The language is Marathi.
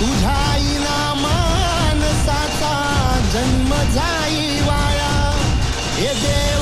तुझ्या आईला मानसाचा जन्म जाई वाया. हे देव